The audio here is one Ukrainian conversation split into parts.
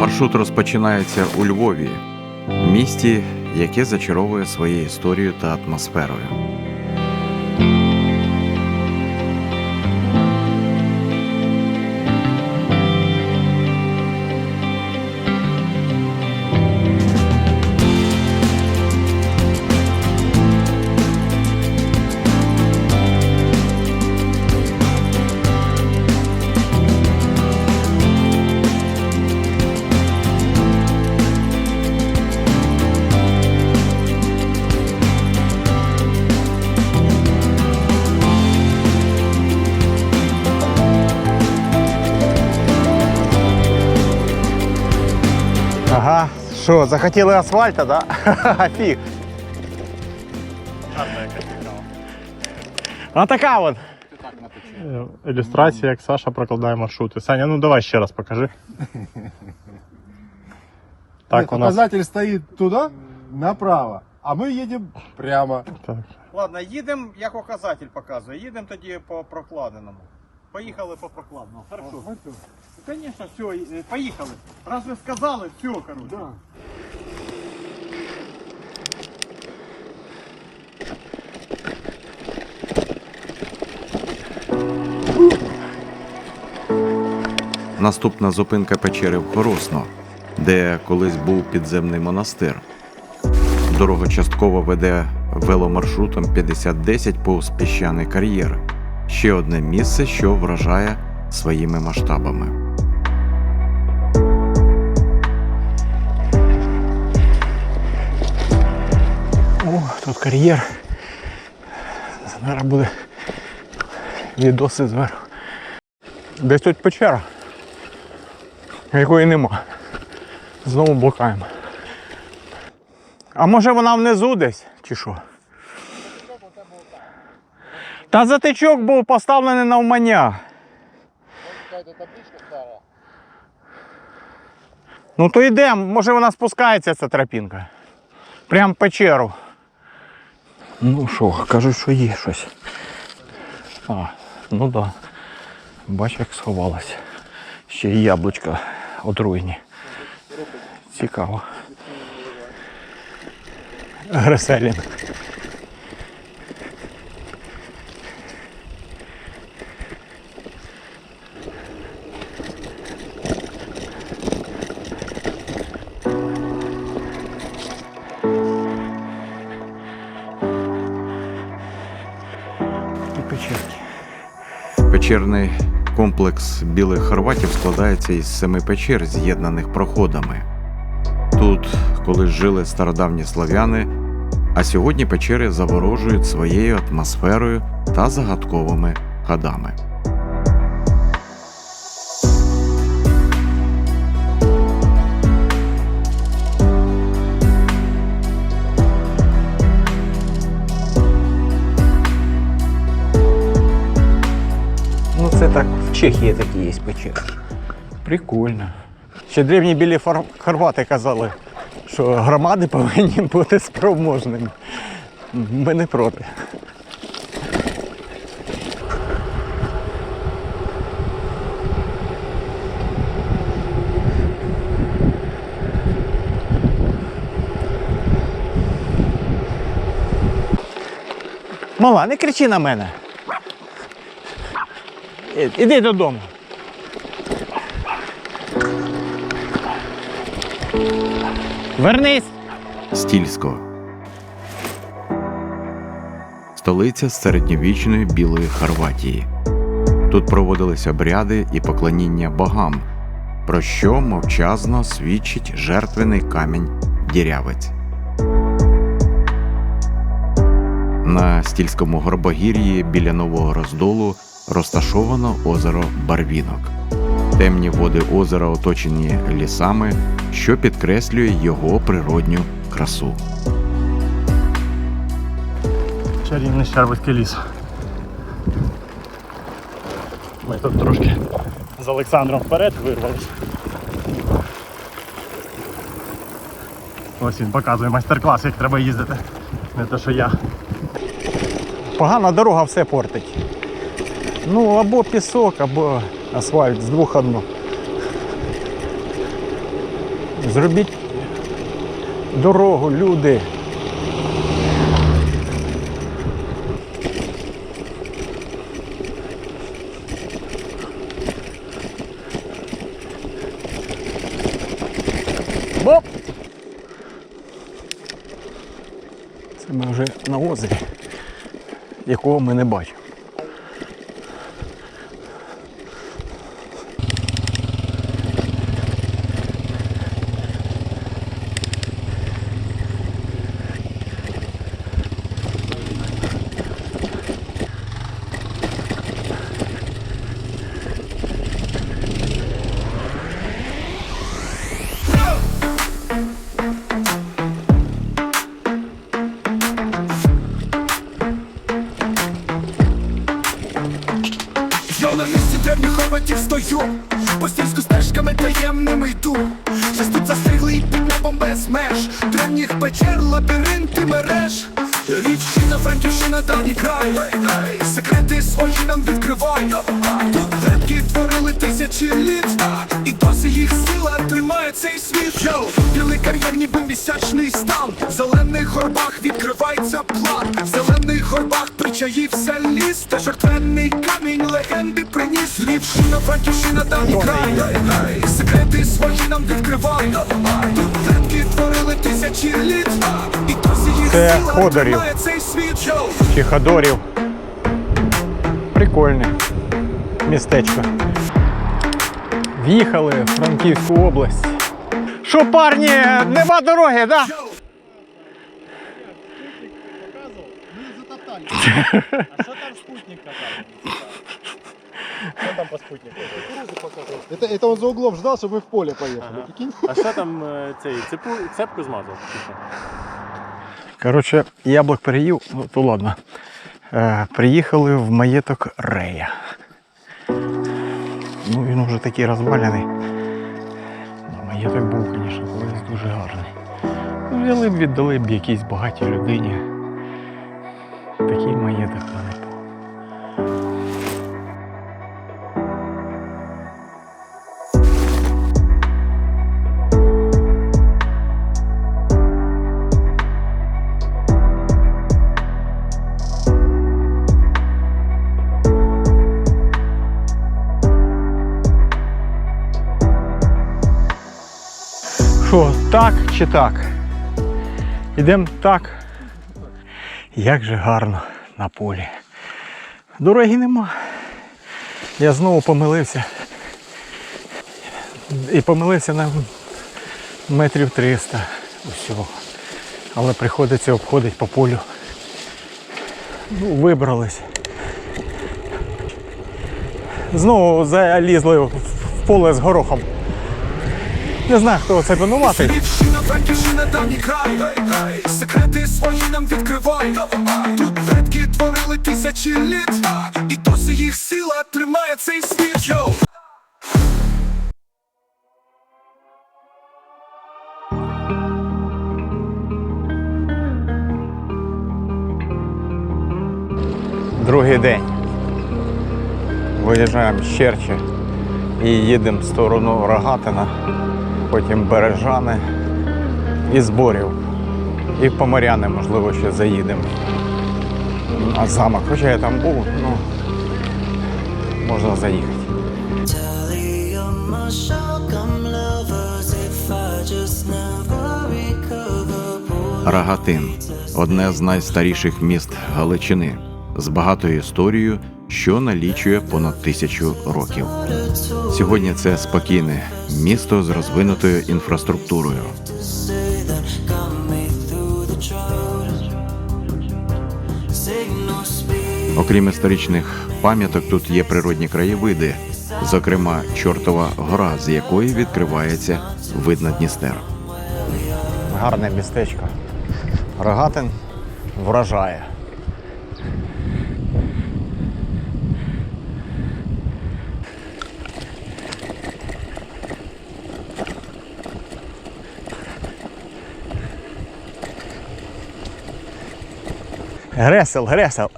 Маршрут розпочинається у Львові, місті, яке зачаровує своєю історією та атмосферою. Що, захотіли асфальта, да? Фіг. А така от. Ілюстрація, як Саша прокладає маршрути. Саня, ну давай ще раз покажи. Так, у нас. Указатель стоит туда, направо, а мы едем прямо. Так. Ладно, їдемо, як указатель показує, їдемо тоді по прокладеному. Поїхали по прокладеному. Хорошо. Звісно, все, е, поїхали. Раз ви сказали, все, короче. Наступна зупинка печери в Хоросно, де колись був підземний монастир. Дорога частково веде веломаршрутом 5010 повз піщаний кар'єр. Ще одне місце, що вражає своїми масштабами. О, тут кар'єр. Зараз буде відоси зверху. Десь тут печера, якої нема. Знову блукаємо. А може вона внизу десь, чи що? Та затичок був поставлений на вмання. Ну то йдемо, може вона спускається, ця тропінка. Прям в печеру. Ну що, кажуть, що є щось. А, ну так. Да. Бач, як сховалась. Ще й яблучка отруйні. Цікаво. Греселін. Печерний комплекс білих хорватів складається із семи печер, з'єднаних проходами. Тут колись жили стародавні слав'яни, а сьогодні печери заворожують своєю атмосферою та загадковими ходами. Чехії такі є печери. Прикольно. Ще древні білі фор- хорвати казали, що громади повинні бути спроможними. Ми не проти. Мала, не кричи на мене. Іди додому. Вернись. Стільського. Столиця середньовічної білої Хорватії. Тут проводились обряди і поклоніння богам, про що мовчазно свідчить жертвений камінь Дірявець. На стільському горбогір'ї біля нового роздолу розташовано озеро Барвінок. Темні води озера оточені лісами, що підкреслює його природню красу. Чарівний Щербицький ліс. Ми тут трошки з Олександром вперед вирвались. Ось він показує майстер-клас, як треба їздити. Не те, що я. Погана дорога все портить. Ну, або пісок, або асфальт, з двох одно. Зробіть дорогу, люди. Боп! Це ми вже на озері, якого ми не бачимо. Стежками йду. Щас тут застигли і під небом без меж. Древніх печер, лабіринти мереж. Рівщина, Франківщина, давній край. Секрети свої нам відкривай. Тут предки творили тисячі літ. І досі їх сила тримає цей світ. Білий кар'єр, ніби місячний стан. В зелених горбах відкривається план В горбах ліс. Та жертвенний камінь легенди приніс Лівщина, Франківщина, давній край. Секрети свої нам відкривай. Тут предки творили тисячі літ. І досі їх Це сила Ходорів. тримає цей світ. Чи Ходорів. Прикольне містечко. В'їхали в Франківську область. Що, парні, нема дороги, так? Да? йоу Это, это он за углом ждал, чтобы мы в поле поехали. Прикинь? А що там е, цей цепу, цепку змазав? Коротше, яблук переїв, ну то ладно. Е, приїхали в маєток Рея. Ну, він вже такий розвалений. Ну, маєток був, звісно, колись дуже гарний. Ну, взяли б, віддали б якійсь багатій людині. Такий маєток не по. Що, так чи так? Ідемо так. Як же гарно на полі. Дороги нема. Я знову помилився. І помилився на метрів 300 усього. Але приходиться обходити по полю. Ну, вибрались. Знову залізли в поле з горохом. Не знаю, хто це винуватий. Лівщина, Франківщина, давній край Секрети свої нам відкривай предки творили тисячі літ І досі їх сила тримає цей світ Йоу Другий день. Виїжджаємо з Черчі і їдемо в сторону Рогатина, потім Бережани і зборів. І в Поморяни, можливо, ще заїдемо. А замок, хоча я там був, ну можна заїхати. Рагатин одне з найстаріших міст Галичини з багатою історією, що налічує понад тисячу років. Сьогодні це спокійне місто з розвинутою інфраструктурою. Окрім історичних пам'яток, тут є природні краєвиди, зокрема Чортова гора, з якої відкривається вид на Дністер. Гарне містечко. Рогатин вражає. Гресел, гресел.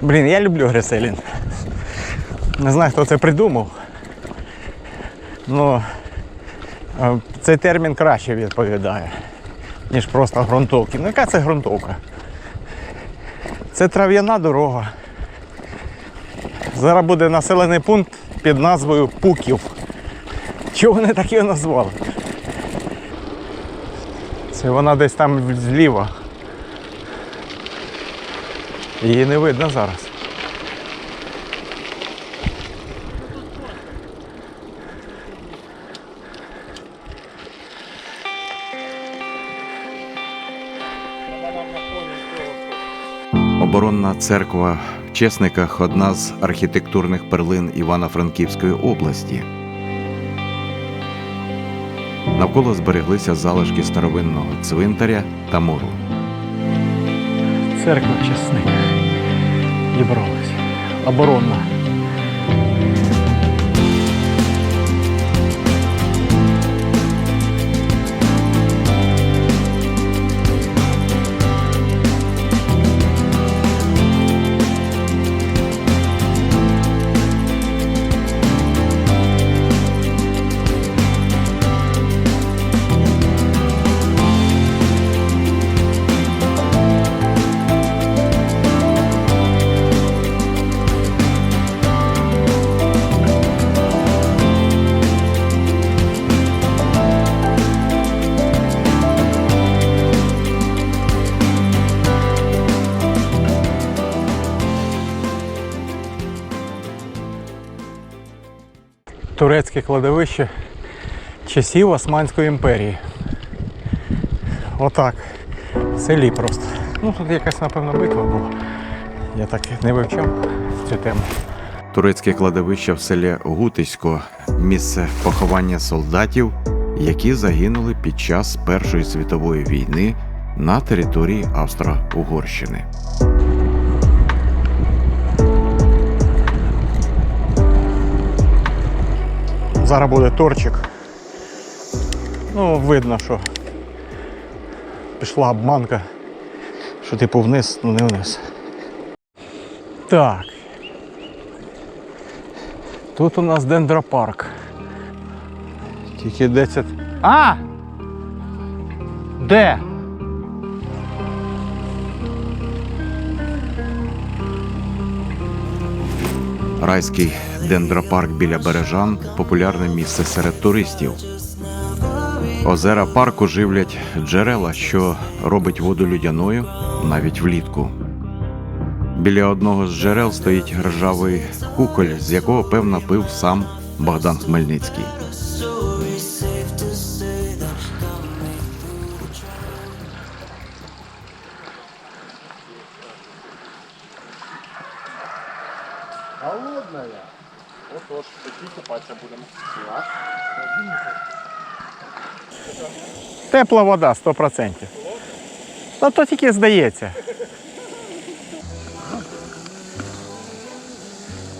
Блін, я люблю греселін. Не знаю, хто це придумав. Ну, Цей термін краще відповідає, ніж просто ґрунтовки. Ну яка це ґрунтовка? Це трав'яна дорога. Зараз буде населений пункт під назвою Пуків. Чого вони так його назвали? Це вона десь там зліва. Її не видно зараз. Оборонна церква в Чесниках одна з архітектурних перлин Івано-Франківської області. Навколо збереглися залишки старовинного цвинтаря та муру. Церква чесник. Дібралась. Оборонна. Турецьке кладовище часів Османської імперії. Отак. В селі просто. Ну тут якась, напевно, битва була. Я так не вивчав цю тему. Турецьке кладовище в селі Гутисько місце поховання солдатів, які загинули під час Першої світової війни на території Австро-Угорщини. Зараз буде торчик. Ну, видно, що пішла обманка, що типу вниз, ну не вниз. Так. Тут у нас дендропарк. Тільки 10. А! Де? Райський дендропарк біля Бережан популярне місце серед туристів. Озера парку живлять джерела, що робить воду людяною навіть влітку. Біля одного з джерел стоїть ржавий куколь, з якого певно пив сам Богдан Хмельницький. Тепла вода 100%. Та то тільки здається.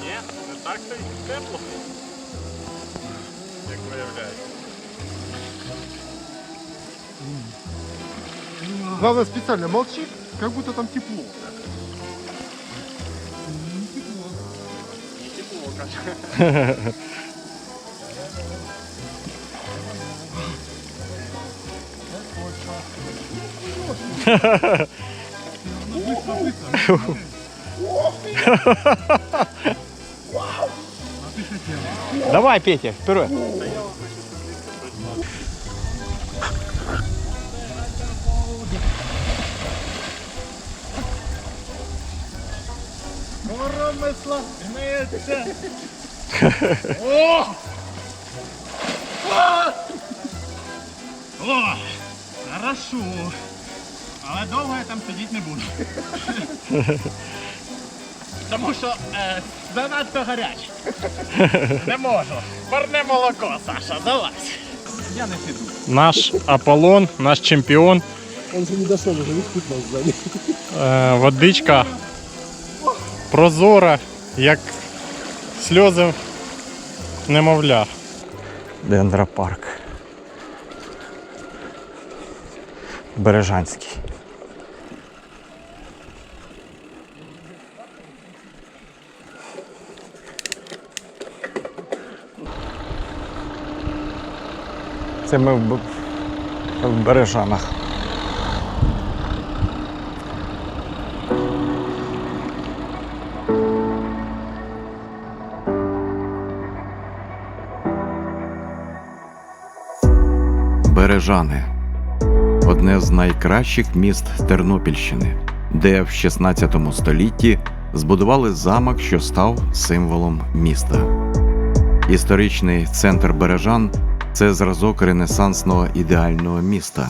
Ні, не так то й тепло. Як виявляється. Главное специально молчи, как будто там тепло. Тепло, каже. Давай, Петя, вперед. Хорошо. Але довго я там сидіти не буду. Тому що е, занадто гаряче. Не можу. Парне молоко, Саша, залазь. Я не піду. Наш Аполлон, наш чемпіон. Он же не дошел, уже весь путь нас сзади. Е, водичка прозора, як сльози немовля. Дендропарк. Бережанський. Це ми в, Бережанах. Бережани одне з найкращих міст Тернопільщини, де в 16 столітті збудували замок, що став символом міста. Історичний центр Бережан це зразок ренесансного ідеального міста.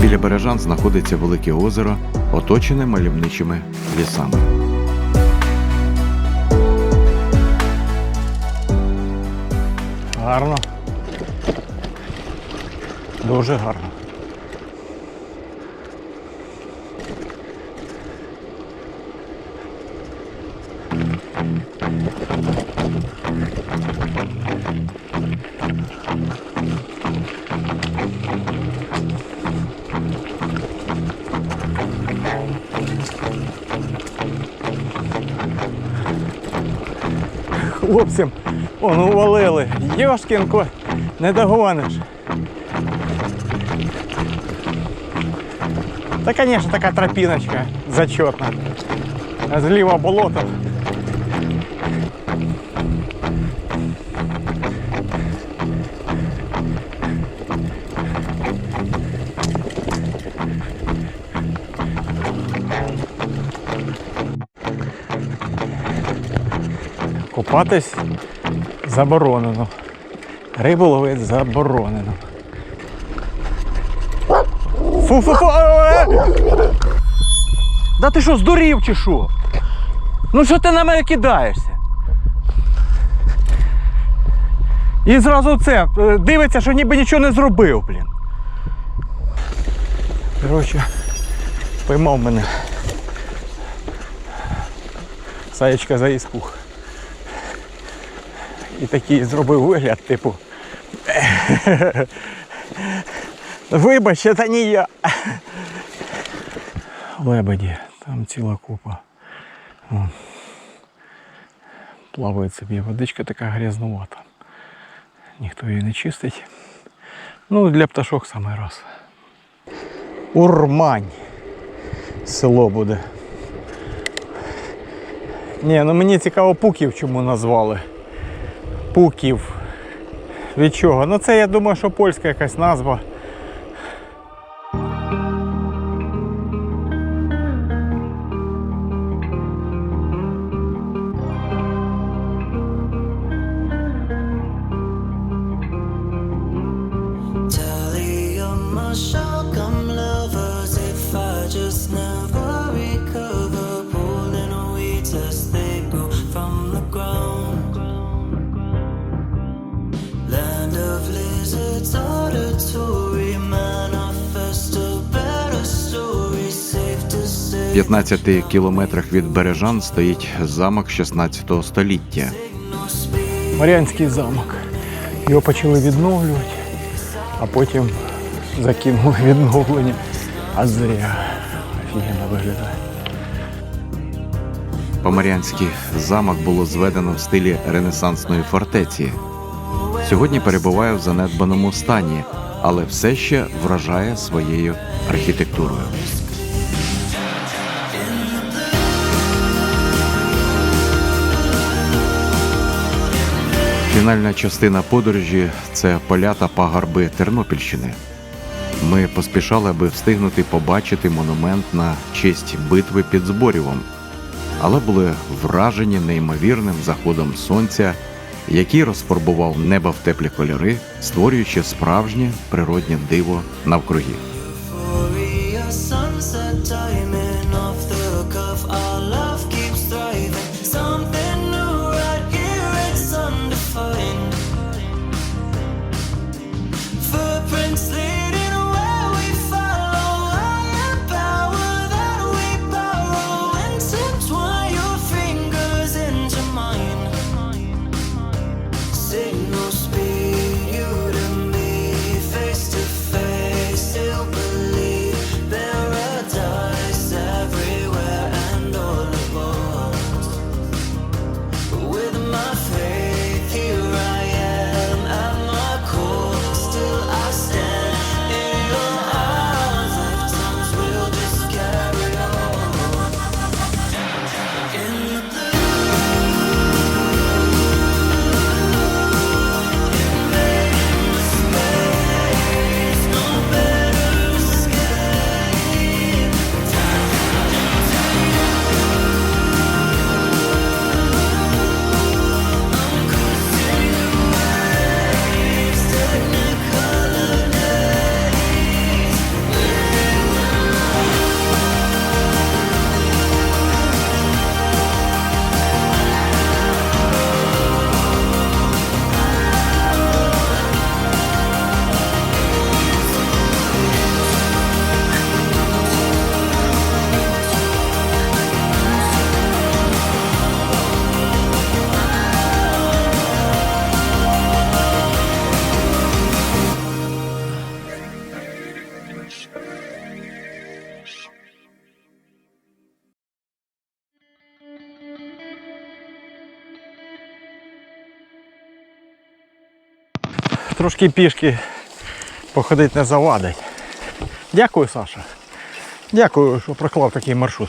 Біля Бережан знаходиться велике озеро, оточене мальовничими лісами. Гарно. Дуже гарно. Хлопцям он увалили. Йошкін ко, не догониш. Та, звісно, така тропіночка зачетна. Зліва болото. Купатись заборонено. Рибу ловити заборонено. Фу-фу-фу! Да ти що, здурів чи що? Ну що ти на мене кидаєшся? І зразу це е, дивиться, що ніби нічого не зробив, блін. Коротше, поймав мене. Саєчка за іспух. І такий зробив вигляд, типу. Вибач, це не я. Лебеді, там ціла купа. Вон. Плаває собі водичка така грязнувата. Ніхто її не чистить. Ну, для пташок саме раз. Урмань. Село буде. Ні, ну мені цікаво пуків чому назвали. Пуків. Від чого? Ну це я думаю, що польська якась назва. 15 кілометрах від Бережан стоїть замок 16 століття. Маріанський замок. Його почали відновлювати, а потім закинули відновлення. А зря. Офігенно виглядає. Поморянський замок було зведено в стилі ренесансної фортеці. Сьогодні перебуває в занедбаному стані, але все ще вражає своєю архітектурою. Фінальна частина подорожі це поля та пагорби Тернопільщини. Ми поспішали, аби встигнути побачити монумент на честь битви під Зборівом, але були вражені неймовірним заходом сонця, який розфарбував небо в теплі кольори, створюючи справжнє природнє диво навкруги. Трошки пішки походити не завадить. Дякую, Саша. Дякую, що проклав такий маршрут.